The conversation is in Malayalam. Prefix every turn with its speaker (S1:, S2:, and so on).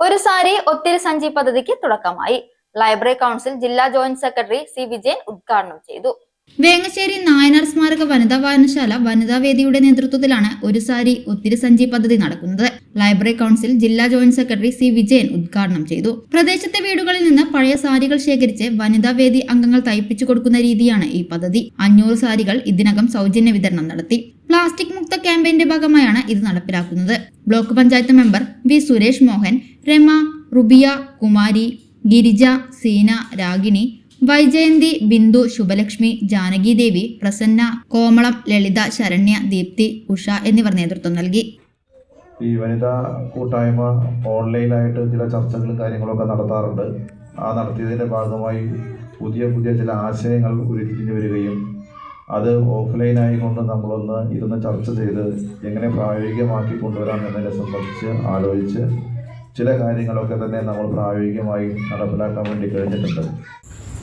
S1: ഒരു സാരി ഒത്തിരി സഞ്ചി പദ്ധതിക്ക് തുടക്കമായി. ലൈബ്രറി കൗൺസിൽ ജില്ലാ ജോയിന്റ് സെക്രട്ടറി സി. വിജയൻ ഉദ്ഘാടനം ചെയ്തു.
S2: വേങ്ങശ്ശേരി സ്മാരക വനിതാ വായനശാല വനിതാ വേദിയുടെ നേതൃത്വത്തിലാണ് ഒരു സാരി ഒത്തിരി സഞ്ചി പദ്ധതി നടക്കുന്നത്. ലൈബ്രറി കൗൺസിൽ ജില്ലാ ജോയിന്റ് സെക്രട്ടറി സി വിജയൻ ഉദ്ഘാടനം ചെയ്തു. പ്രദേശത്തെ വീടുകളിൽ നിന്ന് പഴയ സാരികൾ ശേഖരിച്ച് വനിതാ വേദി അംഗങ്ങൾ തയ്പ്പിച്ചു കൊടുക്കുന്ന രീതിയാണ് ഈ പദ്ധതി. അഞ്ഞൂറ് സാരികൾ ഇതിനകം സൗജന്യ വിതരണം നടത്തി. പ്ലാസ്റ്റിക് മുക്ത ക്യാമ്പയിന്റെ ഭാഗമായാണ് ഇത് നടപ്പിലാക്കുന്നത്. Block panchayat member V Suresh Mohan Rama Rubiya Kumari Girija Seena Ragini Vyjayanthi Bindu Subhalakshmi Janaki Devi Prasanna Komalam Lalitha Saranya Deepthi Usha എന്നിവർ നേതൃത്വം നൽകി.
S3: ഈ വനിതാ കൂട്ടായ്മ ഓൺലൈനായിട്ട് ചില ചർച്ചകളും കാര്യങ്ങളൊക്കെ നടത്താറുണ്ട്. ആ നടത്തിയതിന്റെ ഭാഗമായി പുതിയ പുതിയ ചില ആശയങ്ങൾ ഉരുത്തിരിഞ്ഞു വരികയും അത് ഓഫ്ലൈനായി കൊണ്ട് നമ്മളൊന്ന് ഇരുന്ന് ചർച്ച ചെയ്ത് എങ്ങനെ പ്രായോഗികമാക്കി കൊണ്ടുവരാം എന്നതിനെ സംബന്ധിച്ച് ആലോചിച്ച് ചില കാര്യങ്ങളൊക്കെ തന്നെ നമ്മൾ പ്രായോഗികമായി നടപ്പിലാക്കാൻ വേണ്ടി കഴിഞ്ഞിട്ടുണ്ട്.